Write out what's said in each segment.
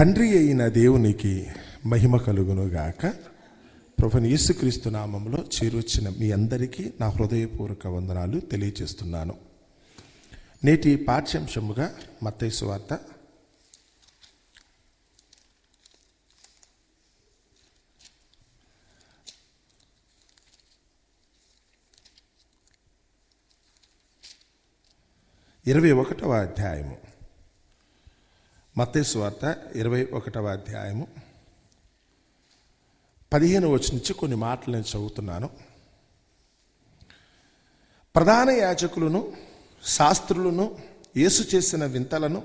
తండ్రి అయిన దేవునికి మహిమ కలుగునుగాక. ప్రొఫెన్ యేసుక్రీస్తు నామంలో చేరొచ్చిన మీ అందరికీ నా హృదయపూర్వక వందనాలు తెలియజేస్తున్నాను. నేటి పాఠ్యాంశముగా మత్తైసు వార్త. ఇరవై ఒకటవ అధ్యాయము. మత్తైసు వార్త ఇరవై ఒకటవ అధ్యాయము. పదిహేను వచ్చి నుంచి కొన్ని మాటలు నేను చదువుతున్నాను. ప్రధాన యాజకులను శాస్త్రులను యేసు చేసిన వింతలను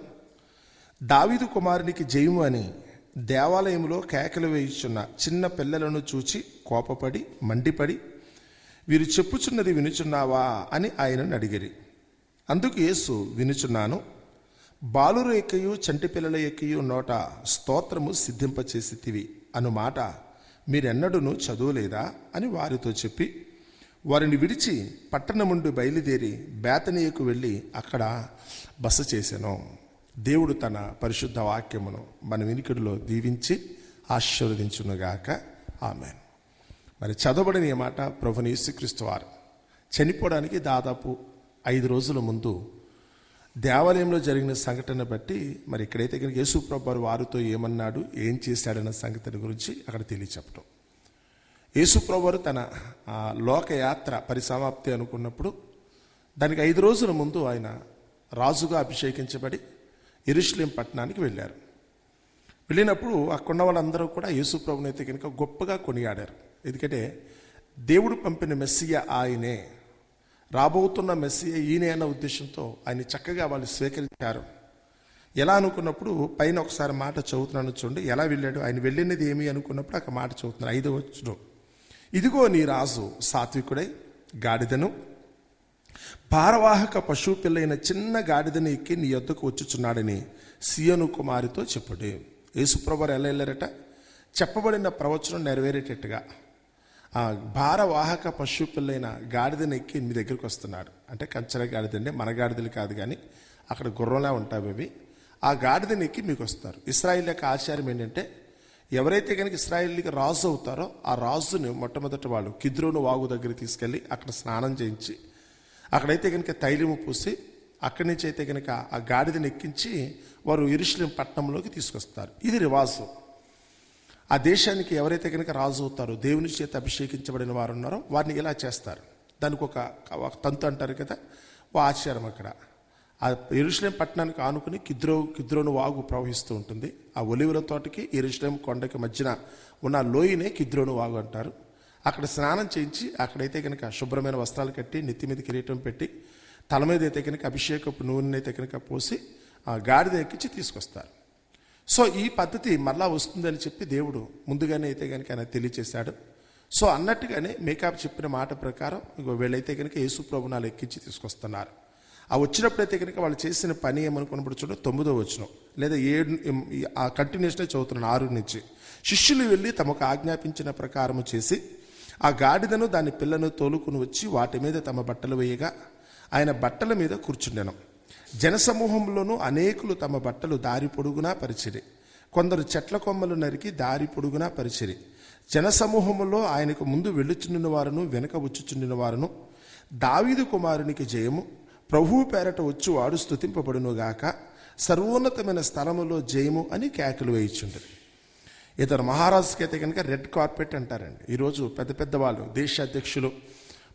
దావీదు కుమారునికి జయము అని దేవాలయంలో కేకలు వేయుచున్న చిన్న పిల్లలను చూచి కోపపడి మండిపడి వీరు చెప్పుచున్నది వినుచున్నావా అని ఆయనను అడిగిరి. అందుకు యేసు వినుచున్నాను బాలురు ఎక్కయు చంటి పిల్లల ఎక్కయు నోట స్తోత్రము సిద్ధింపచేసితివి అను మాట మీరెన్నడూను చదువులేదా? అని వారితో చెప్పి వారిని విడిచి పట్టణముండి బయలుదేరి బేతనీయకు వెళ్ళి అక్కడ బస చేశాను దేవుడు తన పరిశుద్ధ వాక్యమును మన వినికిడిలో దీవించి ఆశీర్వదించునుగాక. ఆమె మరి చదవబడిన మాట ప్రభుని యేసుక్రీస్తు వారు. చనిపోవడానికి దాదాపు ఐదు రోజుల ముందు దేవాలయంలో జరిగిన సంఘటన బట్టి మరి ఇక్కడైతే కనుక యేసు ప్రభు వారితో ఏమన్నాడు ఏం చేశాడన్న సంగతిని గురించి అక్కడ తెలియచెప్పడం యేసు ప్రభు తన ఆ, లోకయాత్ర పరిసమాప్తి అనుకున్నప్పుడు దానికి ఐదు రోజుల ముందు ఆయన రాజుగా అభిషేకించబడి ఎరుషులేం పట్టణానికి వెళ్ళారు. వెళ్ళినప్పుడు అక్కడున్న వాళ్ళందరూ కూడా యేసుప్రభుని అయితే కనుక గొప్పగా కొనియాడారు. ఎందుకంటే దేవుడు పంపిన మెస్సియ ఆయనే రాబోతున్న మెస్సియ ఈయనే అన్న ఉద్దేశంతో ఆయన చక్కగా వాళ్ళు స్వీకరించారు. ఎలా అనుకున్నప్పుడు పైన ఒకసారి మాట చదువుతున్నాను చూడండి. ఎలా వెళ్ళాడు? ఆయన వెళ్ళినది ఏమి అనుకున్నప్పుడు ఒక మాట చదువుతున్నాను ఐదో వచ్చును ఇదిగో నీ రాజు సాత్వికుడై గాడిదను. భారవాహక పశువు పిల్లైన చిన్న గాడిదని ఎక్కి నీ యొద్దకు వచ్చుచున్నాడని సియను కుమారితో చెప్పుడు. యేసుప్రభారు ఎలా వెళ్ళారట? చెప్పబడిన ప్రవచనం నెరవేరేటట్టుగా. ఆ భారవాహక పశు పిల్లైన గాడిదని ఎక్కి మీ దగ్గరికి వస్తున్నాడు. అంటే కంచర గాడిదండి మన గాడిదలు కాదు కానీ అక్కడ గుర్రంలా ఉంటాయి అవి. ఆ గాడిదని ఎక్కి మీకు వస్తారు. ఇస్రాయిల్ యొక్క ఆచారం ఏంటంటే ఎవరైతే కనుక ఇస్రాయిల్కి రాజు అవుతారో ఆ రాజుని మొట్టమొదటి వాళ్ళు కిద్రోను వాగు దగ్గర తీసుకెళ్ళి అక్కడ స్నానం చేయించి అక్కడైతే కనుక తైలము పూసి అక్కడి నుంచి అయితే కనుక ఆ గాడిదని ఎక్కించి వారు ఇరుషులేం పట్టణంలోకి తీసుకొస్తారు. ఇది రివాజు. ఆ దేశానికి ఎవరైతే కనుక రాజు అవుతారో దేవుని చేత అభిషేకించబడిన వారు ఉన్నారో వారిని ఇలా చేస్తారు? దానికి ఒక తంతు అంటారు కదా ఓ ఆచారం అక్కడ. ఆ ఎరుశ్లేం పట్టణానికి ఆనుకుని కిద్రో కిద్రోను వాగు ప్రవహిస్తూ ఉంటుంది. ఆ ఒలివుల తోటకి ఎరుశ్లేం కొండకి మధ్యన ఉన్న లోయనే కిద్రోను వాగు అంటారు. అక్కడ స్నానం చేయించి అక్కడైతే కనుక శుభ్రమైన వస్త్రాలు కట్టి నెత్తి మీద కిరీటం పెట్టి తల మీద అయితే కనుక అభిషేకపు నూనె అయితే కనుక పోసి ఆ గాడిద ఎక్కించి తీసుకొస్తారు. సో ఈ పద్ధతి మళ్ళా వస్తుందని చెప్పి దేవుడు ముందుగానే అయితే కనుక ఆయన తెలియచేశాడు. సో అన్నట్టుగానే మేకప్ చెప్పిన మాట ప్రకారం ఇంకో వీళ్ళైతే కనుక యేసు ప్రభునాలు ఎక్కించి తీసుకొస్తున్నారు. ఆ వచ్చినప్పుడైతే కనుక వాళ్ళు చేసిన పని ఏమనుకున్నప్పుడు చూడ తొమ్మిదో వచ్చిన లేదా ఏడు ఆ కంటిన్యూస్నే చదువుతున్నాను ఆరు నుంచి. శిష్యులు వెళ్ళి తమకు ఆజ్ఞాపించిన ప్రకారము చేసి ఆ గాడిదను దాని పిల్లను తోలుకుని వచ్చి వాటి మీద తమ బట్టలు వేయగా ఆయన బట్టల మీద కూర్చుండెను. జనసమూహంలోనూ అనేకులు తమ బట్టలు దారి పొడుగునా పరిచిరి. కొందరు చెట్ల కొమ్మలు నరికి దారి పొడుగునా పరిచిరి. జనసమూహములో ఆయనకు ముందు వెళ్ళుచుండిన వారును వెనక వచ్చుచుండిన వారును దావీదు కుమారునికి జయము ప్రభువు పేరట వచ్చి వాడు స్థుతింపబడునుగాక సర్వోన్నతమైన స్థలములో జయము అని కేకలు వేయిచుండరు. ఇతను మహారాజుకి అయితే కనుక రెడ్ కార్పెట్ అంటారండి. ఈరోజు పెద్ద పెద్ద వాళ్ళు దేశ అధ్యక్షులు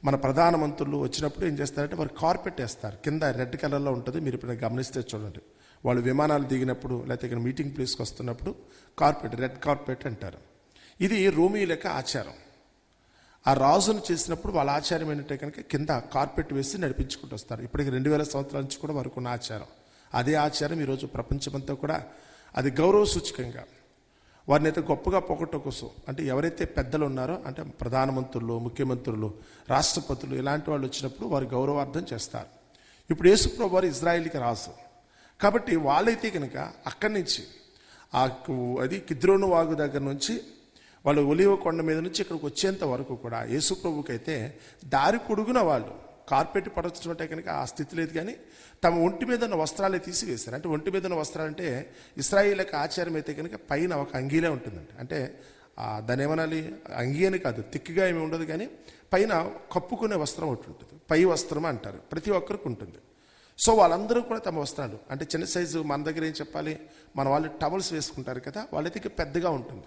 మన ప్రధానమంత్రులు వచ్చినప్పుడు ఏం చేస్తారంటే వారు కార్పెట్ వేస్తారు. కింద రెడ్ కలర్లో ఉంటుంది మీరు ఇప్పుడు గమనిస్తే చూడండి. వాళ్ళు విమానాలు దిగినప్పుడు లేకపోతే ఇక్కడ మీటింగ్ ప్లేస్కి వస్తున్నప్పుడు కార్పెట్ రెడ్ కార్పెట్ అంటారు. ఇది రోమీ లెక్క ఆచారం. ఆ రాజును చేసినప్పుడు వాళ్ళ ఆచారం ఏంటంటే కనుక కింద కార్పెట్ వేసి నడిపించుకుంటూ వస్తారు. ఇప్పటికి రెండు వేల సంవత్సరాల నుంచి కూడా వరకు ఉన్న ఆచారం. అదే ఆచారం ఈరోజు ప్రపంచమంతా కూడా అది గౌరవ సూచకంగా వారిని అయితే గొప్పగా పొగట్ట కోసం అంటే ఎవరైతే పెద్దలు ఉన్నారో అంటే ప్రధానమంత్రులు ముఖ్యమంత్రులు రాష్ట్రపతులు ఇలాంటి వాళ్ళు వచ్చినప్పుడు వారు గౌరవార్థం చేస్తారు. ఇప్పుడు యేసుప్రభు వారు ఇజ్రాయిల్కి రాసు కాబట్టి వాళ్ళైతే కనుక అక్కడి నుంచి ఆ కు- అది కిద్రోను వాగు దగ్గర నుంచి వాళ్ళు ఒలివ కొండ మీద నుంచి ఇక్కడికి వచ్చేంత వరకు కూడా యేసుప్రభుకైతే దారి పొడుగున వాళ్ళు కార్పెట్ పడవచ్చు అంటే కనుక ఆ స్థితి లేదు కానీ తమ ఒంటి మీద ఉన్న వస్త్రాలే తీసివేశారు. అంటే ఒంటి మీద ఉన్న వస్త్రాలు అంటే ఇస్రాయిలకు ఆచారం అయితే కనుక పైన ఒక అంగీలే ఉంటుందండి. అంటే ఆ దాని ఏమనాలి అంగీ అని కాదు తిక్కిగా ఏమి ఉండదు కానీ పైన కప్పుకునే వస్త్రం ఒకటి ఉంటుంది. పై వస్త్రం అంటారు. ప్రతి ఒక్కరికి ఉంటుంది. సో వాళ్ళందరూ కూడా తమ వస్త్రాలు. అంటే చిన్న సైజు మన దగ్గర ఏం చెప్పాలి? మన వాళ్ళు టవల్స్ వేసుకుంటారు కదా వాళ్ళకి పెద్దగా ఉంటుంది.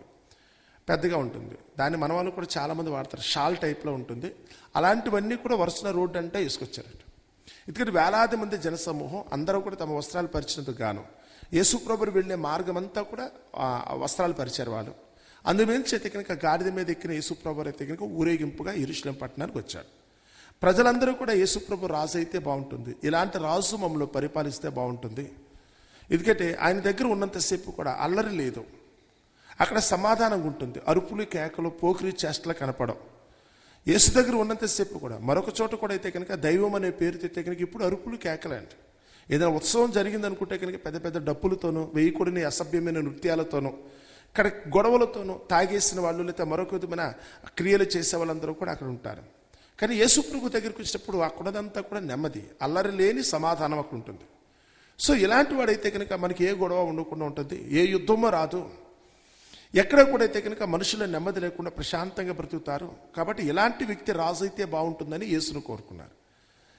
పెద్దగా ఉంటుంది. దాన్ని మన వాళ్ళు కూడా చాలామంది వాడతారు. షాల్ టైప్లో ఉంటుంది. అలాంటివన్నీ కూడా వరుసన రోడ్డు అంటే వేసుకొచ్చారట. ఎందుకంటే వేలాది మంది జనసమూహం అందరూ కూడా తమ వస్త్రాలు పరిచినందుకు గాను. యేసుప్రభుడు వెళ్ళే మార్గం అంతా కూడా వస్త్రాలు పరిచారు వాళ్ళు. అందుమించి అయితే కనుక గాడిద మీద ఎక్కిన యేసుప్రభు అయితే కనుక ఊరేగింపుగా ఇరుషులం పట్టణానికి వచ్చాడు. ప్రజలందరూ కూడా యేసుప్రభు రాజు అయితే బాగుంటుంది. ఇలాంటి రాజు మమ్మల్ని పరిపాలిస్తే బాగుంటుంది. ఎందుకంటే ఆయన దగ్గర ఉన్నంతసేపు కూడా అల్లరి లేదు. అక్కడ సమాధానం ఉంటుంది. అరుపులు కేకలు పోకిరి చేష్టలు కనపడవు. యేసు దగ్గర ఉన్నంతసేపు కూడా మరొక చోట కూడా అయితే కనుక దైవం అనే పేరుతో అయితే కనుక ఇప్పుడు అరుపులు కేకలండి ఏదైనా ఉత్సవం జరిగింది అనుకుంటే కనుక పెద్ద పెద్ద డప్పులతోనూ వేయకూడని అసభ్యమైన నృత్యాలతోనూ ఇక్కడ గొడవలతోనూ తాగేసిన వాళ్ళు లేకపోతే మరొక విధమైన క్రియలు చేసే వాళ్ళందరూ కూడా అక్కడ ఉంటారు. కానీ యేసు ప్రభు దగ్గరికి వచ్చినప్పుడు అక్కడదంతా కూడా నెమ్మది అల్లరి లేని సమాధానం అక్కడ ఉంటుంది. సో ఇలాంటి వాడైతే కనుక మనకి ఏ గొడవ ఉండకుండా ఉంటుంది ఏ యుద్ధమో రాదు. ఎక్కడ కూడా అయితే కనుక మనుషుల నెమ్మది లేకుండా ప్రశాంతంగా బ్రతుకుతారు. కాబట్టి ఇలాంటి వ్యక్తి రాజు అయితే బాగుంటుందని యేసును కోరుకున్నారు.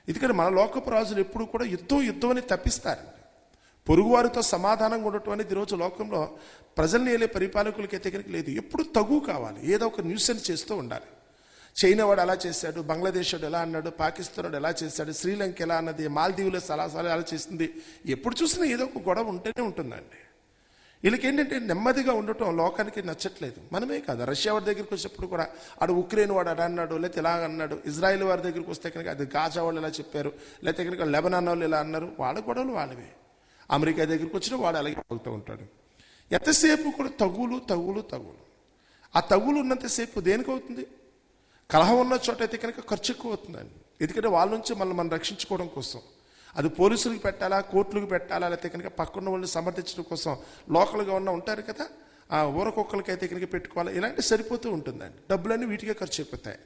ఎందుకంటే మన లోకపు రాజులు ఎప్పుడు కూడా యుద్ధం యుద్ధం అని తప్పిస్తారు పొరుగువారితో సమాధానంగా ఉండటం అనేది ఈరోజు లోకంలో ప్రజల్ని వెళ్ళే పరిపాలకులకి అయితే కనుక లేదు. ఎప్పుడు తగు కావాలి. ఏదో ఒక న్యూసెన్స్ చేస్తూ ఉండాలి. చైనా వాడు అలా చేశాడు బంగ్లాదేశ్ వాడు ఎలా అన్నాడు పాకిస్తాన్ వాడు ఎలా చేశాడు శ్రీలంక ఎలా అన్నది మాల్దీవుల సలాసాలు ఎలా చేసింది ఎప్పుడు చూసినా ఏదో ఒక గొడవ ఉంటేనే ఉంటుందండి. వీళ్ళకి ఏంటంటే నెమ్మదిగా ఉండటం లోకానికి నచ్చట్లేదు. మనమే కాదు. రష్యా వారి దగ్గరికి వచ్చేప్పుడు కూడా ఆడు ఉక్రెయిన్ వాడు అడ అన్నాడు లేకపోతే ఇలా అన్నాడు ఇజ్రాయెల్ వారి దగ్గరికి వస్తే కనుక అది గాజా వాళ్ళు ఇలా చెప్పారు లేకపోతే కనుక లెబనాన్ వాళ్ళు ఇలా అన్నారు వాళ్ళ గొడవలు వాళ్ళవే. అమెరికా దగ్గరికి వచ్చినా వాడు అలాగే అవుతూ ఉంటాడు. ఎంతసేపు కూడా తగులు తగులు తగులు. ఆ తగులు ఉన్నంతసేపు దేనికి అవుతుంది? కలహం ఉన్న చోట అయితే కనుక ఖర్చు ఎక్కువ అవుతుందండి. ఎందుకంటే వాళ్ళ నుంచి మళ్ళీ మనం రక్షించుకోవడం కోసం. అది పోలీసులకు పెట్టాలా కోర్టులకు పెట్టాలా లేకపోతే కనుక పక్కన వాళ్ళని సమర్థించడం కోసం లోకల్గా ఉన్న ఉంటారు కదా ఆ ఊరకొక్కలకి అయితే కనుక పెట్టుకోవాలి? ఇలాంటి సరిపోతూ ఉంటుందండి. డబ్బులన్నీ వీటికే ఖర్చు అయిపోతాయి.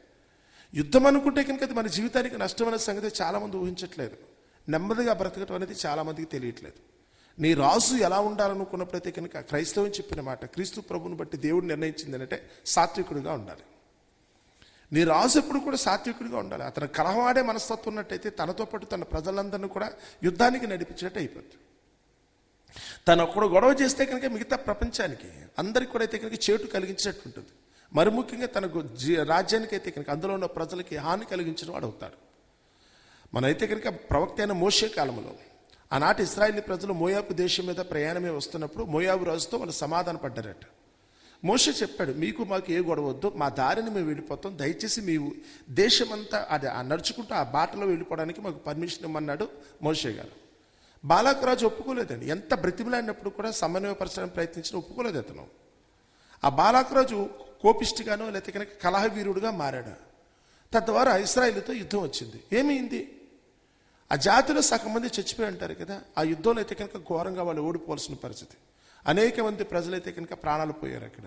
యుద్ధం అనుకుంటే కనుక అది మన జీవితానికి నష్టమైన సంగతి చాలామంది ఊహించట్లేదు. నెమ్మదిగా బ్రతకటం అనేది చాలామందికి తెలియట్లేదు. నీ రాజు ఎలా ఉండాలనుకున్నప్పుడైతే కనుక క్రైస్తవం చెప్పిన మాట క్రీస్తు ప్రభుని బట్టి దేవుడు నిర్ణయించింది అంటే సాత్వికుడిగా ఉండాలి. నీ రాజు ఎప్పుడు కూడా సాత్వికుడిగా ఉండాలి. అతను కలహవాడే మనస్తత్వం ఉన్నట్టయితే తనతో పాటు తన ప్రజలందరినీ కూడా యుద్ధానికి నడిపించినట్టు అయిపోద్ది. తను ఒక్కడు గొడవ చేస్తే కనుక మిగతా ప్రపంచానికి అందరికి కూడా అయితే కనుక చేటు కలిగించినట్టు ఉంటుంది. మరి ముఖ్యంగా తన జీ- రాజ్యానికి అయితే కనుక అందులో ఉన్న ప్రజలకి హాని కలిగించిన వాడు అవుతాడు. మనైతే కనుక ప్రవక్త అయిన మోషే కాలంలో ఆనాటి ఇస్రాయేలీ ప్రజలు మోయాబు దేశం మీద ప్రయాణమే వస్తున్నప్పుడు మోయాబు రాజుతో వాళ్ళు సమాధాన పడ్డారట మోషే చెప్పాడు మీకు మాకు ఏ గొడవ వద్దు మా దారిని మేము వెళ్ళిపోతాం దయచేసి మీ దేశమంతా అది ఆ నడుచుకుంటూ ఆ బాటలో వెళ్ళిపోవడానికి మాకు పర్మిషన్ ఇమ్మన్నాడు మోషే గారు. బాలాకరాజు ఒప్పుకోలేదండి. ఎంత బ్రతిమలాడినప్పుడు కూడా సమన్వయపరచడానికి ప్రయత్నించిన ఒప్పుకోలేదు అతను. ఆ బాలాకరాజు కోపిష్టిగానో లేకపోతే కనుక కలహవీరుడుగా మారాడు. తద్వారా ఇస్రాయిల్తో యుద్ధం వచ్చింది. ఏమైంది? ఆ జాతిలో సగం మంది చచ్చిపోయి ఉంటారు కదా ఆ యుద్ధంలో అయితే కనుక ఘోరంగా వాళ్ళు ఓడిపోవాల్సిన పరిస్థితి. అనేక మంది ప్రజలైతే కనుక ప్రాణాలు పోయారు అక్కడ.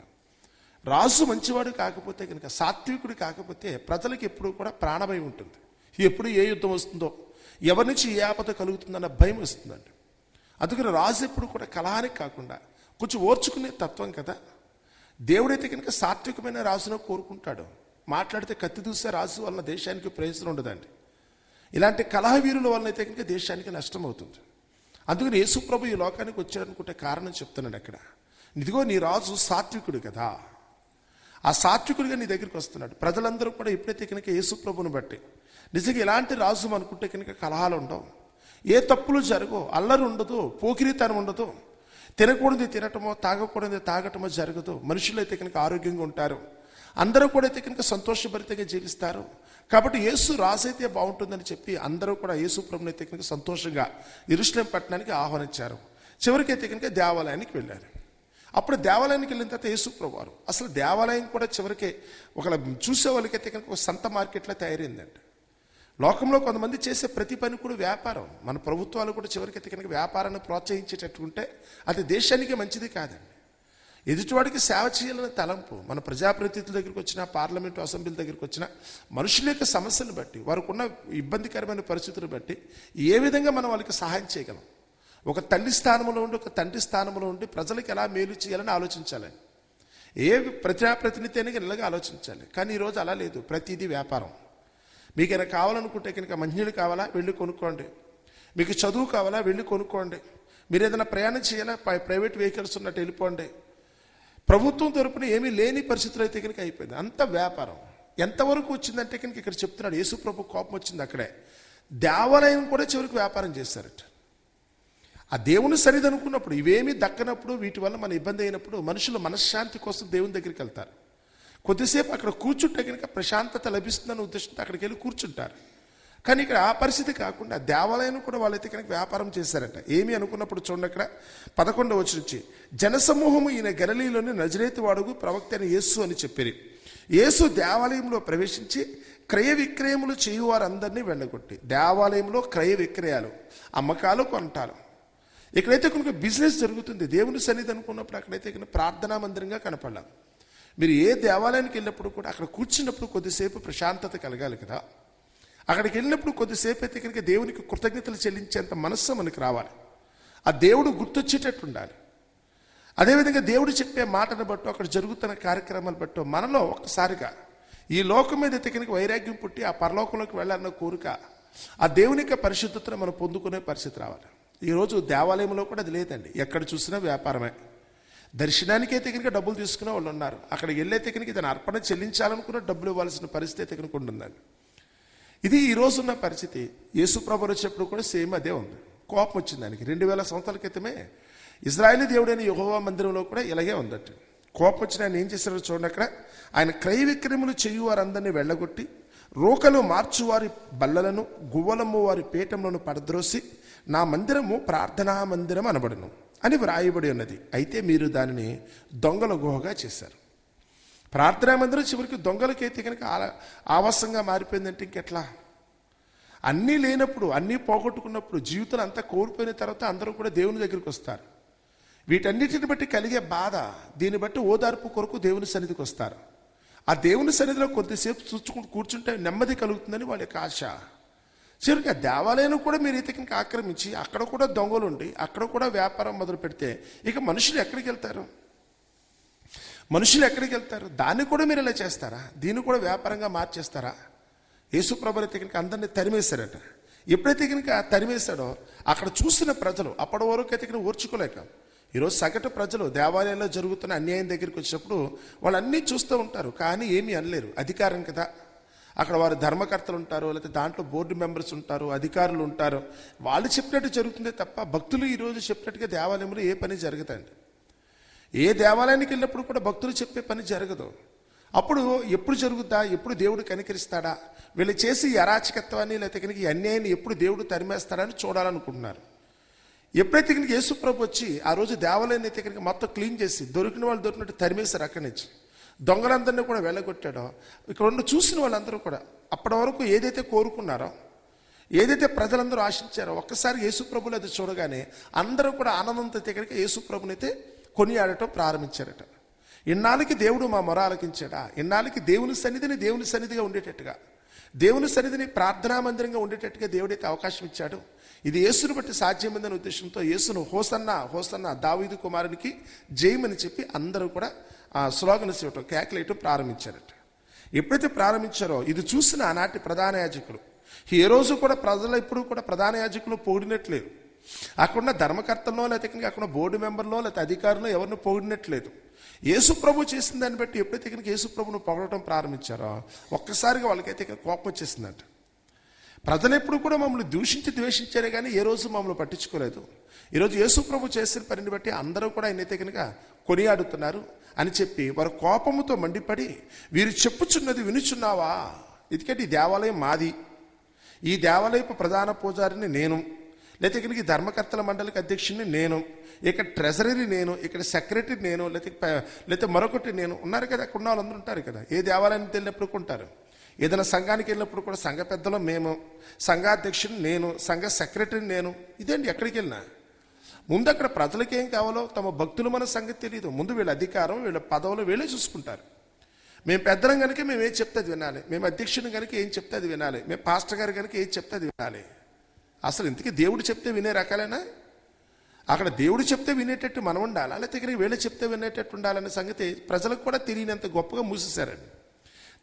రాజు మంచివాడు కాకపోతే కనుక సాత్వికుడు కాకపోతే ప్రజలకు ఎప్పుడు కూడా ప్రాణభయం ఉంటుంది. ఎప్పుడు ఏ యుద్ధం వస్తుందో ఎవరి నుంచి ఏ ఆపద కలుగుతుందన్న భయం వస్తుందండి. అందుకని రాజు ఎప్పుడు కూడా కలహానికి కాకుండా కొంచెం ఓర్చుకునే తత్వం కదా. దేవుడైతే కనుక సాత్వికమైన రాజును కోరుకుంటాడు. మాట్లాడితే కత్తి దూసే రాజు వలన దేశానికి ప్రయోజనం ఉండదండి. ఇలాంటి కలహ వీరుల వలన అయితే కనుక దేశానికి నష్టం అవుతుంది. అందుకని యేసుప్రభు ఈ లోకానికి వచ్చాడనుకుంటే కారణం చెప్తున్నాడు అక్కడ. ఇదిగో నీ రాజు సాత్వికుడు కదా. ఆ సాత్వికుడిగా నీ దగ్గరికి వస్తున్నాడు. ప్రజలందరూ కూడా ఎప్పుడైతే కనుక యేసుప్రభుని బట్టి. నిజంగా ఇలాంటి రాజు అనుకుంటే కనుక కలహాలు ఉండవు. ఏ తప్పులు జరగవు. అల్లరి ఉండదు. పోకిరితనం ఉండదు. తినకూడదు తినటమో తాగకూడదు తాగటమో జరగదు. మనుషులు అయితే కనుక ఆరోగ్యంగా ఉంటారు. అందరూ కూడా అయితే కనుక సంతోషభరితంగా జీవిస్తారు. కాబట్టి యేసు రాసైతే బాగుంటుందని చెప్పి అందరూ కూడా యేసు ప్రభుని అయితే కనుక సంతోషంగా ఇరుషులం పట్టణానికి ఆహ్వానించారు. చివరికి అయితే కనుక దేవాలయానికి వెళ్ళారు. అప్పుడు దేవాలయానికి వెళ్ళిన తర్వాత యేసు వారు అసలు దేవాలయం కూడా చివరికి ఒక చూసే వాళ్ళకైతే కనుక ఒక సంత మార్కెట్లో తయారైందండి లోకంలో కొంతమంది చేసే ప్రతి పని కూడా వ్యాపారం. మన ప్రభుత్వాలు కూడా చివరికి అయితే కనుక వ్యాపారాన్ని ప్రోత్సహించేటట్టు ఉంటే అది దేశానికి మంచిది కాదండి. ఎదుటివాడికి సేవ చేయాలనే తలంపు మన ప్రజాప్రతినిధుల దగ్గరికి వచ్చిన పార్లమెంటు అసెంబ్లీ దగ్గరికి వచ్చిన మనుషుల యొక్క సమస్యలు బట్టి వారికి ఉన్న ఇబ్బందికరమైన పరిస్థితులు బట్టి ఏ విధంగా మనం వాళ్ళకి సహాయం చేయగలం? ఒక తల్లి స్థానంలో ఉండి ఒక తండ్రి స్థానంలో ఉండి ప్రజలకు ఎలా మేలు చేయాలని ఆలోచించాలి? ఏ ప్రజాప్రతినిధి అయినా ఇలాగే ఆలోచించాలి. కానీ ఈరోజు అలా లేదు. ప్రతిదీ వ్యాపారం. మీకు ఏమైనా కావాలనుకుంటే కనుక మంచినీళ్ళు కావాలా? వెళ్ళి కొనుక్కోండి. మీకు చదువు కావాలా? వెళ్ళి కొనుక్కోండి. మీరు ఏదైనా ప్రయాణం చేయాలా? ప్రైవేట్ వెహికల్స్ ఉన్నట్టు వెళ్ళిపోండి. ప్రభుత్వం తరపున ఏమీ లేని పరిస్థితులు అయితే కనుక అయిపోయింది. అంత వ్యాపారం. ఎంతవరకు వచ్చిందంటే కనుక ఇక్కడ చెప్తున్నాడు. యేసు ప్రభు కోపం వచ్చింది అక్కడే. దేవాలయం కూడా చివరికి వ్యాపారం చేశారట. ఆ దేవుని సరిది అనుకున్నప్పుడు ఇవేమీ దక్కనప్పుడు వీటి వల్ల మన ఇబ్బంది అయినప్పుడు మనుషులు మనశ్శాంతి కోసం దేవుని దగ్గరికి వెళ్తారు. కొద్దిసేపు అక్కడ కూర్చుంటే కనుక ప్రశాంతత లభిస్తుందన్న ఉద్దేశంతో అక్కడికి వెళ్ళి కూర్చుంటారు. కానీ ఇక్కడ ఆ పరిస్థితి కాకుండా దేవాలయం కూడా వాళ్ళైతే కనుక వ్యాపారం చేశారట. ఏమి అనుకున్నప్పుడు చూడండి అక్కడ పదకొండవ వచ్చి నుంచి. జనసమూహము ఈయన గలలీలోని నజరేతు వాడుగు ప్రవక్త అయిన యేసు అని చెప్పారు. యేసు దేవాలయంలో ప్రవేశించి క్రయ విక్రయములు చేయువారందరినీ వెళ్ళగొట్టి దేవాలయంలో క్రయ విక్రయాలు అమ్మకాలు కొంటారు. ఇక్కడైతే కనుక బిజినెస్ జరుగుతుంది. దేవుని సన్నిధి అనుకున్నప్పుడు అక్కడైతే కనుక ప్రార్థనా మందిరంగా కనపడాలి. మీరు ఏ దేవాలయానికి వెళ్ళినప్పుడు కూడా అక్కడ కూర్చున్నప్పుడు కొద్దిసేపు ప్రశాంతత కలగాలి కదా. అక్కడికి వెళ్ళినప్పుడు కొద్దిసేపు అయితే కనుక దేవునికి కృతజ్ఞతలు చెల్లించేంత మనస్సు మనకు రావాలి. ఆ దేవుడు గుర్తొచ్చేటట్టు ఉండాలి అదేవిధంగా దేవుడు చెప్పే మాటను బట్టో అక్కడ జరుగుతున్న కార్యక్రమాలు బట్టో మనలో ఒక్కసారిగా ఈ లోకం మీద అయితే కనుక వైరాగ్యం పుట్టి ఆ పరలోకంలోకి వెళ్ళాలన్న కోరిక ఆ దేవుని యొక్క పరిశుద్ధతను మనం పొందుకునే పరిస్థితి రావాలి. ఈరోజు దేవాలయంలో కూడా అది లేదండి. ఎక్కడ చూసినా వ్యాపారమే. దర్శనానికే కనుక డబ్బులు తీసుకునే వాళ్ళు ఉన్నారు. అక్కడికి వెళ్ళైతే కనుక ఇతను అర్పణ చెల్లించాలనుకున్న డబ్బులు ఇవ్వాల్సిన పరిస్థితి అయితే కనుక ఉంటుందండి. ఇది ఈ రోజున్న పరిస్థితి. యేసుప్రభు ప్రభు కూడా సేమ్ అదే ఉంది. కోపం వచ్చింది దానికి. రెండు వేల సంవత్సరాల క్రితమే ఇజ్రాయేలీ దేవుడైన యుహోవా మందిరంలో కూడా ఇలాగే ఉందట. కోపం వచ్చిన ఆయన ఏం చేశారో చూడండి అక్కడ. ఆయన క్రయ విక్రయములు చేయు వారందరినీ వెళ్ళగొట్టి రోకలు మార్చువారి బల్లలను గువ్వలము వారి పీఠములను పడద్రోసి నా మందిరము ప్రార్థనా మందిరం అనబడును అని వ్రాయబడి ఉన్నది. అయితే మీరు దానిని దొంగల గుహగా చేశారు. ప్రార్థనా మందిరం చివరికి దొంగలకైతే కనుక ఆ- ఆవాసంగా మారిపోయిందంటే ఇంకెట్లా? అన్నీ లేనప్పుడు అన్నీ పోగొట్టుకున్నప్పుడు జీవితం అంతా కోల్పోయిన తర్వాత అందరూ కూడా దేవుని దగ్గరికి వస్తారు. వీటన్నిటిని బట్టి కలిగే బాధ దీన్ని బట్టి ఓదార్పు కొరకు దేవుని సన్నిధికి వస్తారు. ఆ దేవుని సన్నిధిలో కొద్దిసేపు చూచుకుంటూ కూర్చుంటే నెమ్మది కలుగుతుందని వాళ్ళ యొక్క ఆశ. చివరికి ఆ దేవాలయం కూడా మీరు ఇతకి ఆక్రమించి అక్కడ కూడా దొంగలు ఉండి అక్కడ కూడా వ్యాపారం మొదలు పెడితే ఇక మనుషులు ఎక్కడికి వెళ్తారు? మనుషులు ఎక్కడికి వెళ్తారు? దాన్ని కూడా మీరు ఇలా చేస్తారా? దీన్ని కూడా వ్యాపారంగా మార్చేస్తారా? యేసుప్రభు అయితే కనుక అందరినీ తరిమేశారట. ఎప్పుడైతే కనుక తరిమేశాడో అక్కడ చూసిన ప్రజలు అప్పటి వరకు అయితే కనుక ఓర్చుకోలేక ఈరోజు సగటు ప్రజలు దేవాలయంలో జరుగుతున్న అన్యాయం దగ్గరికి వచ్చినప్పుడు వాళ్ళు అన్నీ చూస్తూ ఉంటారు. కానీ ఏమీ అనలేరు. అధికారం కదా. అక్కడ వారు ధర్మకర్తలు ఉంటారు లేకపోతే దాంట్లో బోర్డు మెంబర్స్ ఉంటారు అధికారులు ఉంటారు. వాళ్ళు చెప్పినట్టు జరుగుతుందే తప్ప భక్తులు ఈరోజు చెప్పినట్టుగా దేవాలయంలో ఏ పని జరుగుతాయండి ఏ దేవాలయానికి వెళ్ళినప్పుడు కూడా భక్తులు చెప్పే పని జరగదు. అప్పుడు ఎప్పుడు జరుగుద్దా? ఎప్పుడు దేవుడు కనికరిస్తాడా? వీళ్ళు చేసి అరాచకత్వాన్ని లేకపోతే కనుక ఈ అన్యాయాన్ని ఎప్పుడు దేవుడు తరిమేస్తాడని చూడాలనుకుంటున్నారు. ఎప్పుడైతే కనుక యేసుప్రభు వచ్చి ఆ రోజు దేవాలయాన్ని అయితే కనుక మొత్తం క్లీన్ చేసి దొరికిన వాళ్ళు దొరికినట్టు తరిమేశారు అక్కడి నుంచి. దొంగలందరినీ కూడా వెళ్ళగొట్టాడో ఇక్కడ ఉన్న చూసిన వాళ్ళందరూ కూడా అప్పటి వరకు ఏదైతే కోరుకున్నారో ఏదైతే ప్రజలందరూ ఆశించారో ఒక్కసారి యేసుప్రభులు అది చూడగానే అందరూ కూడా ఆనందంతో అయితే కనుక యేసుప్రభునైతే కొనియాడటం ప్రారంభించారట. ఇన్నాళ్ళకి దేవుడు మా మొర ఆలకించాడా? ఇన్నాళ్ళకి దేవుని సన్నిధిని దేవుని సన్నిధిగా ఉండేటట్టుగా. దేవుని సన్నిధిని ప్రార్థనా మందిరంగా ఉండేటట్టుగా దేవుడైతే అవకాశం ఇచ్చాడు. ఇది యేసును బట్టి సాధ్యమైందనే ఉద్దేశంతో యేసును హోసన్న హోసన్న దావీదు కుమారునికి జయమని చెప్పి అందరూ కూడా ఆ స్లోగన్స్ ఇవ్వటం కేకలేయటం ప్రారంభించారట. ఎప్పుడైతే ప్రారంభించారో ఇది చూసిన ఆనాటి ప్రధాన యాజకులు. ఏ రోజు కూడా ప్రజలు ఎప్పుడు కూడా ప్రధాన యాజకులు పొగిడినట్లేదు. అక్కడున్న ధర్మకర్తలో లేకపోతే అక్కడ బోర్డు మెంబర్లో లేకపోతే అధికారులు ఎవరిని పొగిడినట్లేదు. యేసు ప్రభు చేసిన దాన్ని బట్టి ఎప్పుడైతే కనుక యేసు ప్రభును పొగడటం ప్రారంభించారో ఒక్కసారిగా వాళ్ళకైతే కోపం వచ్చేసిందంట. ప్రజలు ఎప్పుడు కూడా మమ్మల్ని దూషించి ద్వేషించారే కానీ ఏ రోజు మమ్మల్ని పట్టించుకోలేదు. ఈరోజు యేసు ప్రభు చేసిన పనిని బట్టి అందరూ కూడా ఆయనైతే కనుక కొనియాడుతున్నారు అని చెప్పి వారు కోపముతో మండిపడి వీరు చెప్పుచున్నది వినుచున్నావా? ఎందుకంటే ఈ దేవాలయం మాది. ఈ దేవాలయపు ప్రధాన పూజారిని నేను. లేకపోతే ఇక్కడికి ఈ ధర్మకర్తల మండలికి అధ్యక్షుడిని నేను ఇక్కడ ట్రెజరీ నేను ఇక్కడ సెక్రటరీ నేను లేకపోతే లేకపోతే మరొకటి నేను. ఉన్నారు కదా అక్కడ ఉన్న వాళ్ళందరూ ఉంటారు కదా. ఏ దేవాలయానికి వెళ్ళినప్పుడు ఉంటారు. ఏదైనా సంఘానికి వెళ్ళినప్పుడు కూడా సంఘ పెద్దలు మేము సంఘాధ్యక్షుడిని నేను సంఘ సెక్రటరీ నేను. ఇదేంటి ఎక్కడికి వెళ్ళినా? ముందు అక్కడ ప్రజలకి ఏం కావాలో తమ భక్తులు మన సంగతి తెలియదు. ముందు వీళ్ళ అధికారం వీళ్ళ పదవులు వీళ్ళే చూసుకుంటారు. మేము పెద్దలం కనుక మేము ఏం చెప్తే అది వినాలి. మేము అధ్యక్షుని కనుక ఏం చెప్తే అది వినాలి. మేము పాస్టర్ గారు కనుక ఏం చెప్తే అది వినాలి. అసలు ఇంతకీ దేవుడు చెప్తే వినే రకాలేనా? అక్కడ దేవుడు చెప్తే వినేటట్టు మనం ఉండాలా? లేకపోతే ఇక్కడ వీళ్ళు చెప్తే వినేటట్టు ఉండాలనే సంగతి ప్రజలకు కూడా తెలియనంత గొప్పగా మూసేశారండి.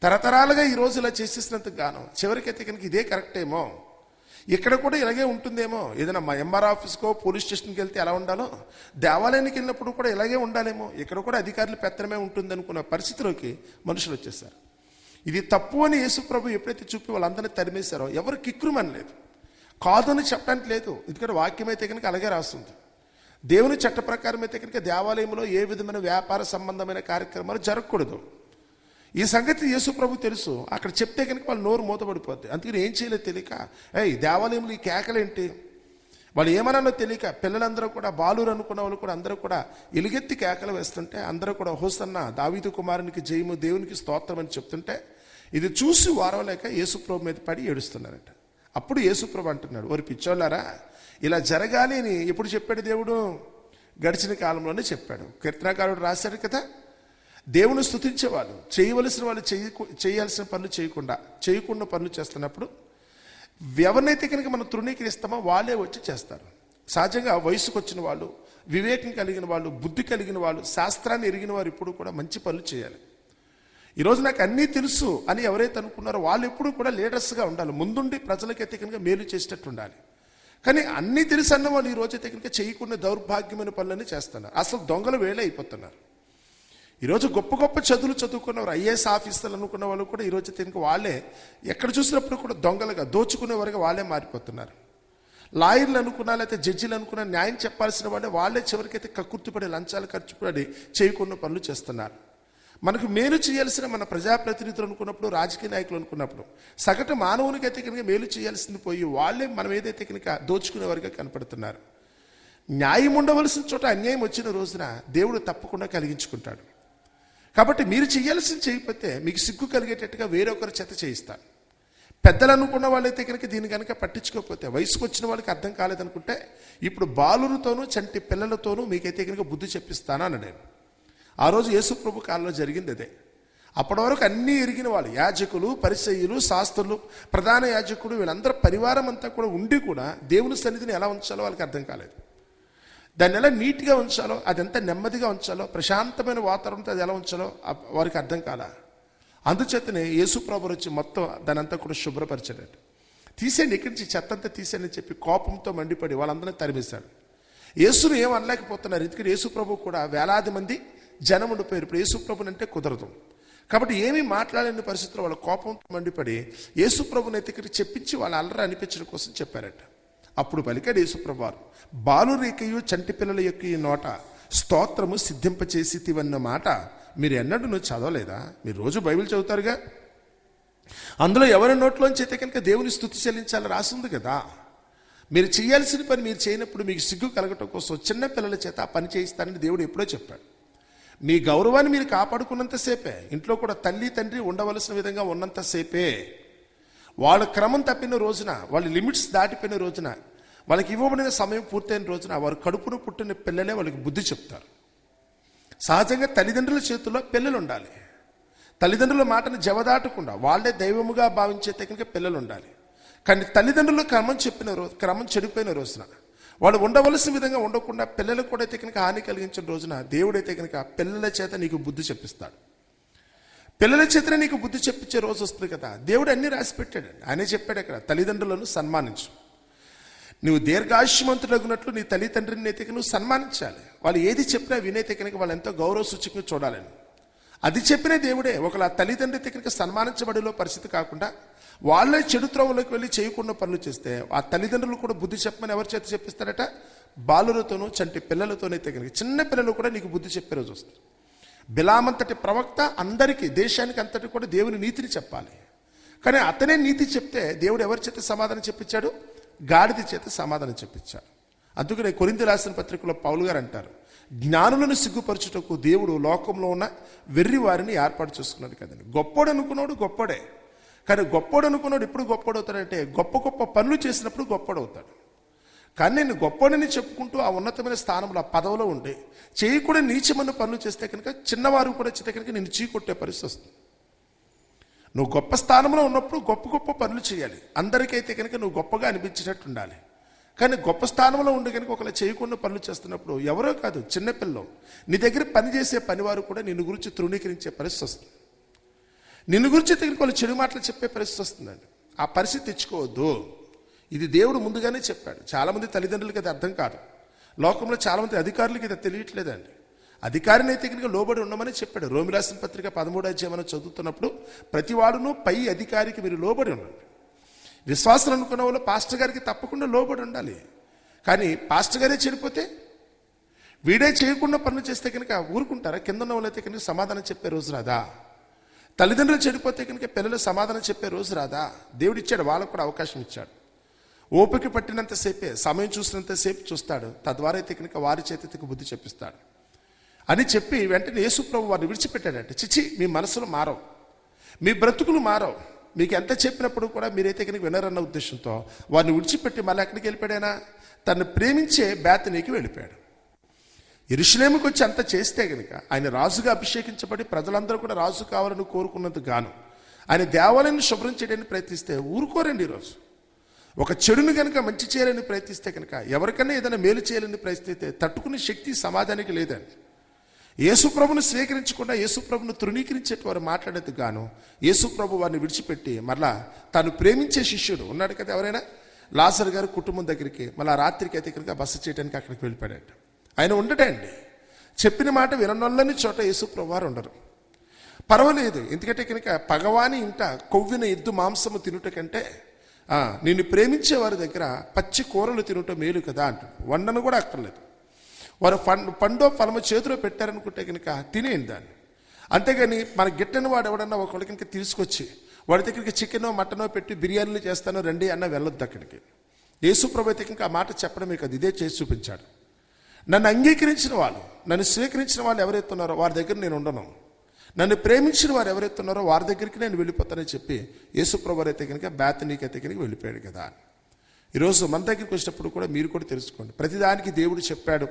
తరతరాలుగా ఈ రోజు ఇలా చేసేసినంత గానం. చివరికైతే కనుక ఇదే కరెక్ట్ ఏమో? ఇక్కడ కూడా ఇలాగే ఉంటుందేమో? ఏదైనా మా ఎంఆర్ ఆఫీస్కో పోలీస్ స్టేషన్కి వెళ్తే ఎలా ఉండాలో? దేవాలయానికి వెళ్ళినప్పుడు కూడా ఇలాగే ఉండాలేమో? ఇక్కడ కూడా అధికారులు పెత్తనమే ఉంటుంది అనుకున్న పరిస్థితిలోకి మనుషులు వచ్చేసారు ఇది తప్పు అని యేసుప్రభు ఎప్పుడైతే చూపి వాళ్ళందరినీ తరిమేశారో ఎవరు కిక్కురుమనలేదు కాదని కాదు అని చెప్పడానికి లేదు. ఎందుకంటే వాక్యం అయితే కనుక అలాగే రాస్తుంది. దేవుని చట్ట ప్రకారం అయితే కనుక దేవాలయంలో ఏ విధమైన వ్యాపార సంబంధమైన కార్యక్రమాలు జరగకూడదు. ఈ సంగతి యేసు ప్రభు తెలుసు. అక్కడ చెప్తే కనుక వాళ్ళు నోరు మూతపడిపోద్ది అందుకని ఏం చేయలేదు తెలియక ఏయ్ దేవాలయంలో ఈ కేకలేంటి వాళ్ళు ఏమన్నానో తెలియక పిల్లలందరూ కూడా బాలురు అనుకున్న వాళ్ళు కూడా అందరూ కూడా ఎలుగెత్తి కేకలు వేస్తుంటే అందరూ కూడా హోసన్న దావీదు కుమారునికి జయము దేవునికి స్తోత్రం అని చెప్తుంటే ఇది చూసి వారవలేక యేసుప్రభు మీద పడి ఏడుస్తున్నారట. అప్పుడు యేసుప్రభు అంటున్నాడు ఓరి పిచ్చోళ్ళారా ఇలా జరగాలి అని ఎప్పుడు చెప్పాడు దేవుడు? గడిచిన కాలంలోనే చెప్పాడు. కీర్తనాకారుడు రాశాడు కదా దేవుని స్థుతించేవాళ్ళు చేయవలసిన వాళ్ళు చేయ చేయాల్సిన పనులు చేయకుండా చేయకుండా పనులు చేస్తున్నప్పుడు ఎవరినైతే కనుక మనం తృణీకరిస్తామో వాళ్ళే వచ్చి చేస్తారు. సహజంగా వయసుకు వచ్చిన వాళ్ళు వివేకం కలిగిన వాళ్ళు బుద్ధి కలిగిన వాళ్ళు శాస్త్రాన్ని ఎరిగిన వారు ఇప్పుడు కూడా మంచి పనులు చేయాలి. ఈరోజు నాకు అన్నీ తెలుసు అని ఎవరైతే అనుకున్నారో వాళ్ళు ఎప్పుడూ కూడా లీడర్స్గా ఉండాలి. ముందుండి ప్రజలకైతే కనుక మేలు చేసేటట్టు ఉండాలి. కానీ అన్నీ తెలుసు అన్న వాళ్ళు ఈరోజు రోజైతే కనుక చేయకుండా దౌర్భాగ్యమైన పనులని చేస్తున్నారు. అసలు దొంగలు వేలే అయిపోతున్నారు. ఈరోజు గొప్ప గొప్ప చదువులు చదువుకున్నవారు ఐఏఎస్ ఆఫీసర్లు అనుకున్న వాళ్ళు కూడా ఈరోజు తినక వాళ్ళే ఎక్కడ చూసినప్పుడు కూడా దొంగలుగా దోచుకునేవారుగా వాళ్ళే మారిపోతున్నారు. లాయర్లు అనుకున్నా లేకపోతే జడ్జిలు అనుకున్నా న్యాయం చెప్పాల్సిన వాళ్ళే వాళ్ళే చివరికైతే కక్కుర్తిపడి లంచాలు ఖర్చు పడి చేయకుండా పనులు చేస్తున్నారు. మనకు మేలు చేయాల్సిన మన ప్రజాప్రతినిధులు అనుకున్నప్పుడు రాజకీయ నాయకులు అనుకున్నప్పుడు సగటు అయితే కనుక మేలు చేయాల్సింది పోయి వాళ్ళే మనం ఏదైతే కనుక దోచుకునేవారుగా కనపడుతున్నారు. న్యాయం ఉండవలసిన చోట అన్యాయం వచ్చిన రోజున దేవుడు తప్పకుండా కలిగించుకుంటాడు. కాబట్టి మీరు చేయాల్సింది చేయకపోతే మీకు సిగ్గు కలిగేటట్టుగా వేరొకరు చేత చేయిస్తారు. పెద్దలు అనుకున్న వాళ్ళైతే కనుక దీన్ని కనుక పట్టించుకోకపోతే వయసుకు వచ్చిన వాళ్ళకి అర్థం కాలేదనుకుంటే ఇప్పుడు బాలులతోనూ చంటి పిల్లలతోనూ మీకైతే కనుక బుద్ధి చెప్పిస్తాను అన్నాడు నేను ఆ రోజు యేసుప్రభు కాలంలో జరిగింది అదే. అప్పటి వరకు అన్నీ ఎరిగిన వాళ్ళు యాజకులు పరిచయులు శాస్త్రులు ప్రధాన యాజకుడు వీళ్ళందరూ పరివారం అంతా కూడా ఉండి కూడా దేవుని సన్నిధిని ఎలా ఉంచాలో వాళ్ళకి అర్థం కాలేదు. దాన్ని ఎలా నీట్గా ఉంచాలో అది ఎంత నెమ్మదిగా ఉంచాలో ప్రశాంతమైన వాతావరణంతో అది ఎలా ఉంచాలో వారికి అర్థం కాల. అందుచేతనే యేసు వచ్చి మొత్తం దాని అంతా కూడా శుభ్రపరిచాడు తీసేయండి ఇక్కడి నుంచి చెత్త అంతా తీసేయండి చెప్పి కోపంతో మండిపడి వాళ్ళందరినీ తరిమేశాడు. యేసును ఏం అనలేకపోతున్నారు ఎందుకంటే యేసు ప్రభు కూడా వేలాది మంది జనం ఉండిపోయారు ఇప్పుడు యేసుప్రభుని అంటే కుదరదు. కాబట్టి ఏమీ మాట్లాడలేని పరిస్థితుల్లో వాళ్ళ కోపంతో మండిపడి యేసుప్రభుని ఎత్తికి చెప్పించి వాళ్ళ అల్లరి అనిపించడం కోసం చెప్పారట. అప్పుడు పలికాడు యేసుప్రభు వారు బాలురేకయు చంటి పిల్లల యొక్క ఈ నోట స్తోత్రము సిద్ధింపచేసి తివన్న మాట మీరు ఎన్నడూ నువ్వు చదవలేదా? మీరు రోజు బైబిల్ చదువుతారుగా? అందులో ఎవరి నోట్లోంచి అయితే కనుక దేవుని స్థుతి చెల్లించాలని రాసింది కదా? మీరు చేయాల్సిన పని మీరు చేయనప్పుడు మీకు సిగ్గు కలగటం కోసం చిన్న పిల్లల చేత ఆ పని చేయిస్తానని దేవుడు ఎప్పుడో చెప్పాడు. మీ గౌరవాన్ని మీరు కాపాడుకున్నంతసేపే ఇంట్లో కూడా తల్లి తండ్రి ఉండవలసిన విధంగా ఉన్నంతసేపే వాళ్ళ క్రమం తప్పిన రోజున వాళ్ళ లిమిట్స్ దాటిపోయిన రోజున వాళ్ళకి ఇవ్వబడిన సమయం పూర్తయిన రోజున వారు కడుపును పుట్టిన పిల్లలే వాళ్ళకి బుద్ధి చెప్తారు. సహజంగా తల్లిదండ్రుల చేతుల్లో పిల్లలు ఉండాలి తల్లిదండ్రుల మాటను జవదాటకుండా వాళ్ళే దైవముగా భావించే తగిన పిల్లలు ఉండాలి కానీ తల్లిదండ్రులు క్రమం చెప్పిన రోజు క్రమం చెడిపోయిన రోజున వాళ్ళు ఉండవలసిన విధంగా ఉండకుండా పిల్లలకు కూడా అయితే కనుక హాని కలిగించిన రోజున దేవుడైతే కనుక పిల్లల చేత నీకు బుద్ధి చెప్పిస్తాడు. పిల్లల చేతనే నీకు బుద్ధి చెప్పించే రోజు వస్తుంది కదా. దేవుడు అన్ని రాసి పెట్టాడు ఆయనే చెప్పాడు అక్కడ తల్లిదండ్రులను సన్మానించు. నువ్వు దీర్ఘాయుష్మంతుడగినట్లు నీ తల్లిదండ్రుని అయితే నువ్వు సన్మానించాలి. వాళ్ళు ఏది చెప్పినా వినైతే కనుక వాళ్ళు ఎంతో గౌరవ సూచికంగా చూడాలని. అది చెప్పిన దేవుడే ఒకళ్ళ తల్లిదండ్రి దగ్గరికి సన్మానించబడిలో పరిస్థితి కాకుండా వాళ్ళే చెడు త్రోవలోకి వెళ్ళి చేయకుండా పనులు చేస్తే ఆ తల్లిదండ్రులు కూడా బుద్ధి చెప్పమని ఎవరి చేత చెప్పిస్తారట? బాలులతోనూ చంటి పిల్లలతోనైతే కనుక చిన్న పిల్లలు కూడా నీకు బుద్ధి చెప్పే రోజు వస్తుంది. బిలామంతటి ప్రవక్త అందరికీ దేశానికి అంతటి కూడా దేవుని నీతిని చెప్పాలి. కానీ అతనే నీతి చెప్తే దేవుడు ఎవరి చేత సమాధానం చెప్పించాడు? గాడిద చేత సమాధానం చెప్పించాడు. అందుకనే కొరింత రాసిన పత్రికలో పౌలు గారు అంటారు జ్ఞానులను సిగ్గుపరచుటకు దేవుడు లోకంలో ఉన్న వెర్రి వారిని ఏర్పాటు చేసుకున్నాడు కదండి. గొప్పోడు అనుకున్నాడు గొప్పడే. కానీ గొప్పోడు అనుకున్నాడు ఎప్పుడు గొప్పడవుతాడంటే గొప్ప గొప్ప పనులు చేసినప్పుడు గొప్పడవుతాడు కానీ నేను గొప్పడని చెప్పుకుంటూ ఆ ఉన్నతమైన స్థానంలో ఆ పదవిలో ఉండి చేయకూడని నీచమైన పనులు చేస్తే కనుక చిన్నవారు కూడా చేస్తే కనుక నేను చీకొట్టే పరిస్థితి వస్తుంది. నువ్వు గొప్ప స్థానంలో ఉన్నప్పుడు గొప్ప గొప్ప పనులు చేయాలి. అందరికైతే కనుక నువ్వు గొప్పగా అనిపించేటట్టు ఉండాలి. కానీ గొప్ప స్థానంలో ఉండి కనుక ఒకవేళ చేయకుండా పనులు చేస్తున్నప్పుడు ఎవరో కాదు చిన్నపిల్లం నీ దగ్గర పని చేసే పనివారు కూడా నిన్ను గురించి తృణీకరించే పరిస్థితి వస్తుంది. నిన్ను గురించి దగ్గరికి వాళ్ళు చెడు మాటలు చెప్పే పరిస్థితి వస్తుందండి. ఆ పరిస్థితి తెచ్చుకోవద్దు. ఇది దేవుడు ముందుగానే చెప్పాడు. చాలామంది తల్లిదండ్రులకి అది అర్థం కాదు. లోకంలో చాలామంది అధికారులకి ఇది తెలియట్లేదండి. అధికారిని అయితే కనుక లోబడి ఉండమని చెప్పాడు. రోమిరాసిన పత్రిక పదమూడు అధ్యాయం చదువుతున్నప్పుడు ప్రతివాడును పై అధికారికి మీరు లోబడి ఉండండి. విశ్వాసం అనుకున్న వాళ్ళు పాస్టర్ గారికి తప్పకుండా లోబడి ఉండాలి. కానీ పాస్టర్ గారే చెడిపోతే వీడే చేయకుండా పనులు చేస్తే కనుక ఊరుకుంటారా? కింద ఉన్న వాళ్ళైతే కనుక సమాధానం చెప్పే రోజు రాదా? తల్లిదండ్రులు చెడిపోతే కనుక పిల్లలు సమాధానం చెప్పే రోజు రాదా? దేవుడు ఇచ్చాడు వాళ్ళకు కూడా అవకాశం ఇచ్చాడు. ఓపిక పట్టినంతసేపే సమయం చూసినంతసేపు చూస్తాడు. తద్వారా అయితే కనుక వారి చేతికి బుద్ధి చెప్పిస్తాడు. అని చెప్పి వెంటనే యేసు ప్రభు వారిని విడిచిపెట్టాడంటే. చిచి మీ మనసులు మారవు. మీ బ్రతుకులు మారవు. మీకు ఎంత చెప్పినప్పుడు కూడా మీరైతే కనుక వినరన్న ఉద్దేశంతో వారిని విడిచిపెట్టి మళ్ళీ ఎక్కడికి వెళ్ళిపోయాడైనా? తను ప్రేమించే బేతనీకి వెళ్ళిపోయాడు. ఇరుషులేముకి వచ్చి అంత చేస్తే గనుక ఆయన రాజుగా అభిషేకించబడి ప్రజలందరూ కూడా రాజు కావాలని కోరుకున్నందుకు గాను. ఆయన దేవాలయాన్ని శుభ్రం చేయడానికి ప్రయత్నిస్తే ఊరుకోరండి ఈరోజు ఒక చెడుని కనుక మంచి చేయాలని ప్రయత్నిస్తే కనుక ఎవరికైనా ఏదైనా మేలు చేయాలని ప్రయత్నిస్తే తట్టుకునే శక్తి సమాజానికి లేదండి. యేసుప్రభుని స్వీకరించకుండా యేసుప్రభును తృణీకరించేటి వారు మాట్లాడేది గాను యేసుప్రభు వారిని విడిచిపెట్టి మరలా తాను ప్రేమించే శిష్యుడు ఉన్నాడు కదా ఎవరైనా? లాసర్ గారు కుటుంబం దగ్గరికి మళ్ళీ రాత్రికి అయితే కనుక బస చేయడానికి అక్కడికి వెళ్ళిపోయాడు ఆయన ఉండడండి చెప్పిన మాట విననొల్లని చోట యేసుప్రభు వారు ఉండరు. పర్వాలేదు ఎందుకంటే కనుక పగవాని ఇంట కొవ్విన ఎద్దు మాంసము తినుట కంటే నిన్ను ప్రేమించే వారి దగ్గర పచ్చి కూరలు తినుట మేలు కదా అంటాడు. వండను కూడా అక్కర్లేదు. వారు పండు పండో ఫలము చేతిలో పెట్టారనుకుంటే కనుక తినేయండి దాన్ని. అంతేగాని మన గిట్టని వాడు ఎవడన్నా ఒకళ్ళు కనుక తీసుకొచ్చి వాడి దగ్గరికి చికెనో మటనో పెట్టి బిర్యానీలు చేస్తానో రండి అన్న వెళ్ళొద్దు అక్కడికి. యేసుప్రభు అయితే కనుక ఆ మాట చెప్పడమే కదా ఇదే చేసి చూపించాడు. నన్ను అంగీకరించిన వాళ్ళు నన్ను స్వీకరించిన వాళ్ళు ఎవరైతే ఉన్నారో వారి దగ్గర నేను ఉండను. నన్ను ప్రేమించిన వారు ఎవరైతే ఉన్నారో వారి దగ్గరికి నేను వెళ్ళిపోతానని చెప్పి యేసుప్రభు అయితే కనుక బ్యాతనీకి అయితే కనుక వెళ్ళిపోయాడు కదా. ఈరోజు మన దగ్గరికి వచ్చినప్పుడు కూడా మీరు కూడా తెలుసుకోండి. ప్రతిదానికి దేవుడు చెప్పాడు.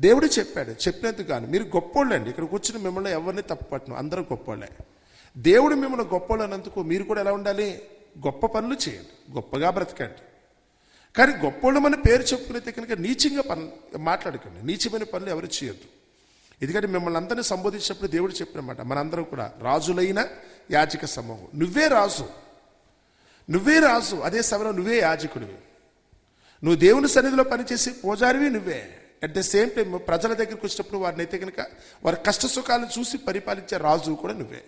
దేవుడు చెప్పాడు చెప్పినందుకు కానీ మీరు గొప్పోళ్ళండి. ఇక్కడికి వచ్చిన మిమ్మల్ని ఎవరిని తప్పుపట్టను. అందరూ గొప్పోళ్ళే. దేవుడు మిమ్మల్ని గొప్పోళ్ళు అన్నందుకు మీరు కూడా ఎలా ఉండాలి? గొప్ప పనులు చేయండి. గొప్పగా బ్రతకండి. కానీ గొప్పోళ్ళు మన పేరు చెప్పుకునేది కనుక నీచంగా పనులు మాట్లాడకండి. నీచమైన పనులు ఎవరు చేయొద్దు. ఎందుకంటే మిమ్మల్ని అందరినీ సంబోధించినప్పుడు దేవుడు చెప్పినమాట మనందరం కూడా రాజులైన యాజక సమూహం. నువ్వే రాజు. నువ్వే రాజు. అదే సమయంలో నువ్వే యాజకుడివి. నువ్వు దేవుని సన్నిధిలో పనిచేసి పూజారివి నువ్వే. అట్ ద సేమ్ టైం ప్రజల దగ్గరికి వచ్చినప్పుడు వారిని అయితే కనుక వారి కష్ట సుఖాలను చూసి పరిపాలించే రాజు కూడా నువ్వే.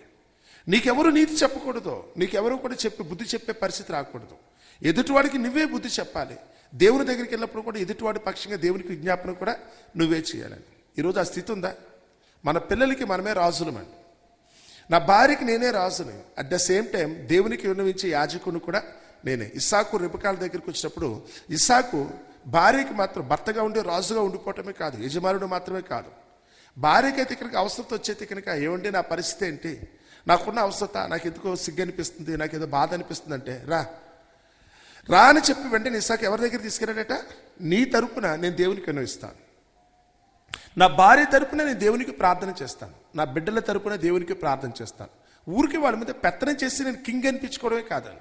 నీకెవరు నీతి చెప్పకూడదు. నీకెవరు కూడా చెప్పి బుద్ధి చెప్పే పరిస్థితి రాకూడదు. ఎదుటివాడికి నువ్వే బుద్ధి చెప్పాలి. దేవుని దగ్గరికి వెళ్ళినప్పుడు కూడా ఎదుటివాడి పక్షంగా దేవునికి విజ్ఞాపన కూడా నువ్వే చేయాలని ఈరోజు ఆ స్థితి ఉందా? మన పిల్లలకి మనమే రాజులమండి. నా భార్యకి నేనే రాజుని. అట్ ద సేమ్ టైం దేవునికి విన్నవించే యాజకుని కూడా నేనే. ఇస్సాకు రిపకాల దగ్గరికి వచ్చినప్పుడు ఇస్సాకు భార్యకి మాత్రం భర్తగా ఉండి రాజుగా ఉండిపోవటమే కాదు యజమానుడు మాత్రమే కాదు. భార్యకి అయితే ఇక్కడికి అవసరత వచ్చేది కనుక ఏమండి నా పరిస్థితి ఏంటి? నాకున్న అవసరత నాకు ఎందుకో సిగ్గు అనిపిస్తుంది నాకు ఏదో బాధ అనిపిస్తుంది అంటే రా. రా అని చెప్పి వెంటనే ఇస్సాకు ఎవరి దగ్గర తీసుకెళ్ళాడట? నీ తరపున నేను దేవునికి విన్నవిస్తాను నా భార్య తరపున నేను దేవునికి ప్రార్థన చేస్తాను. నా బిడ్డల తరపున దేవునికి ప్రార్థన చేస్తాను. ఊరికి వాళ్ళ మీద పెత్తనం చేసి నేను కింగ్ అనిపించుకోవడమే కాదని.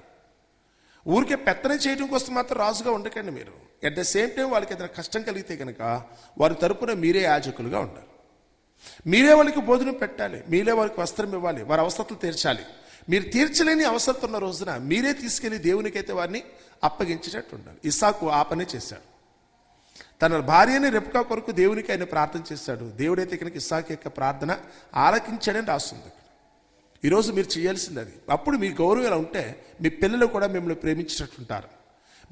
ఊరికే పెత్తనం చేయడం కోసం మాత్రం రాజుగా ఉండకండి మీరు. అట్ ద సేమ్ టైం వాళ్ళకి ఏదైనా కష్టం కలిగితే కనుక వారి తరపున మీరే యాజకులుగా ఉండాలి. మీరే వాళ్ళకి భోజనం పెట్టాలి. మీరే వారికి వస్త్రం ఇవ్వాలి. వారి అవసరతలు తీర్చాలి. మీరు తీర్చలేని అవసరం ఉన్న రోజున మీరే తీసుకెళ్ళి దేవునికైతే వారిని అప్పగించేటట్టు ఉండాలి. ఇసాకు ఆ పనే చేశాడు. తన భార్యని రెప్కా కొరకు దేవునికి ఆయన ప్రార్థన చేశాడు. దేవుడైతే కనుక ఇసాక్ యొక్క ప్రార్థన ఆలకించాడని రాస్తుంది ఈరోజు మీరు చేయాల్సింది అది. అప్పుడు మీ గౌరవం ఇలా ఉంటే మీ పిల్లలు కూడా మిమ్మల్ని ప్రేమించేటట్టుంటారు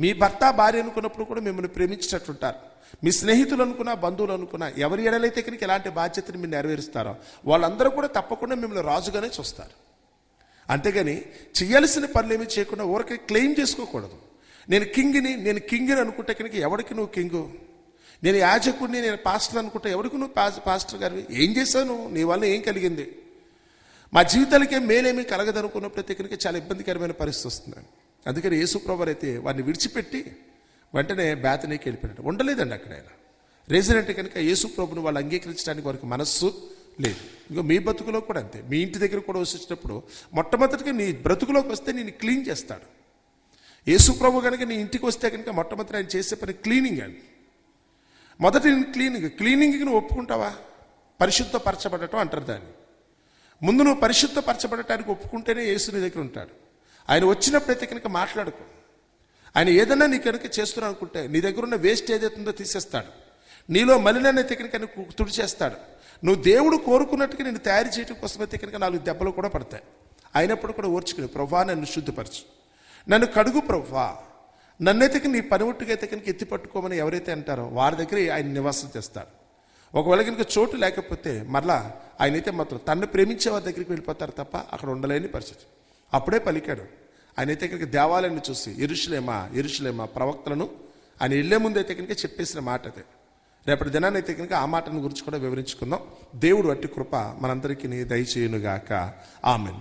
మీ భర్త భార్య అనుకున్నప్పుడు కూడా మిమ్మల్ని ప్రేమించేటట్టుంటారు మీ స్నేహితులు అనుకున్నా బంధువులు అనుకున్నా ఎవరి ఎడలైతే కనుక ఎలాంటి బాధ్యతను మీరు నెరవేరుస్తారో వాళ్ళందరూ కూడా తప్పకుండా మిమ్మల్ని రాజుగానే చూస్తారు. అంతేగాని చేయాల్సిన పనులు ఏమీ చేయకుండా ఊరికే క్లెయిమ్ చేసుకోకూడదు. నేను కింగ్ని నేను కింగ్ని అనుకుంటే కనుక ఎవరికి నువ్వు కింగు? నేను యాజకుడిని నేను పాస్టర్ అనుకుంటే ఎవరికి నువ్వు పాస్ పాస్టర్ గారివి? ఏం చేశావు నీ వల్ల ఏం కలిగింది? మా జీవితాలకే మేలేమీ కలగదనుకున్నప్పుడు అయితే కనుక చాలా ఇబ్బందికరమైన పరిస్థితి వస్తుంది. అందుకని యేసుప్రభు అయితే వారిని విడిచిపెట్టి వెంటనే బేతనీకి వెళ్ళిపోయాడు. ఉండలేదండి అక్కడ ఆయన. రెసిడెంట్ కనుక యేసుప్రభుని వాళ్ళు అంగీకరించడానికి వారికి మనస్సు లేదు. ఇంకో మీ బ్రతుకులో కూడా అంతే. మీ ఇంటి దగ్గర కూడా వచ్చినప్పుడు మొట్టమొదటిగా నీ బ్రతుకులోకి వస్తే నేను క్లీన్ చేస్తాడు. యేసుప్రభు కనుక నీ ఇంటికి వస్తే కనుక మొట్టమొదటి ఆయన చేసే పని క్లీనింగ్ అండి. మొదటి క్లీనింగ్. క్లీనింగ్కి నువ్వు ఒప్పుకుంటావా? పరిశుద్ధపరచబడటం అంటారు దాన్ని. ముందు నువ్వు పరిశుద్ధపరచబడటానికి ఒప్పుకుంటేనే యేసు నీ దగ్గర ఉంటాడు. ఆయన వచ్చినప్పుడైతే కనుక మాట్లాడుకో. ఆయన ఏదన్నా నీ కనుక చేస్తున్నావు అనుకుంటే నీ దగ్గర ఉన్న వేస్ట్ ఏదైతుందో తీసేస్తాడు. నీలో మలినైతే కనుక తుడిచేస్తాడు. నువ్వు దేవుడు కోరుకున్నట్టుగా నేను తయారు చేయడం కోసమైతే కనుక నాలుగు దెబ్బలు కూడా పడతాయి. అయినప్పుడు కూడా ఓర్చుకుని ప్రభా నన్ను శుద్ధిపరచు. నన్ను కడుగు ప్రభా నన్నైతే నీ పనిముట్టుగా కనుక ఎత్తి పట్టుకోమని ఎవరైతే అంటారో వారి దగ్గర ఆయన నివాసం చేస్తాడు ఒకవేళ కనుక చోటు లేకపోతే మరలా ఆయన అయితే మాత్రం తన్ను ప్రేమించే వారి దగ్గరికి వెళ్ళిపోతారు తప్ప అక్కడ ఉండలేని పరిస్థితి. అప్పుడే పలికాడు. ఆయన అయితే కనుక దేవాలయాన్ని చూసి ఇరుషులేమా ఇరుషులేమా ప్రవక్తలను ఆయన వెళ్ళే ముందు అయితే కనుక చెప్పేసిన మాట అదే. రేపటి దినాన్ని అయితే కనుక ఆ మాటను గురించి కూడా వివరించుకుందాం. దేవుడు అట్టి కృప మనందరికీ దయచేయునుగాక. ఆమెన్.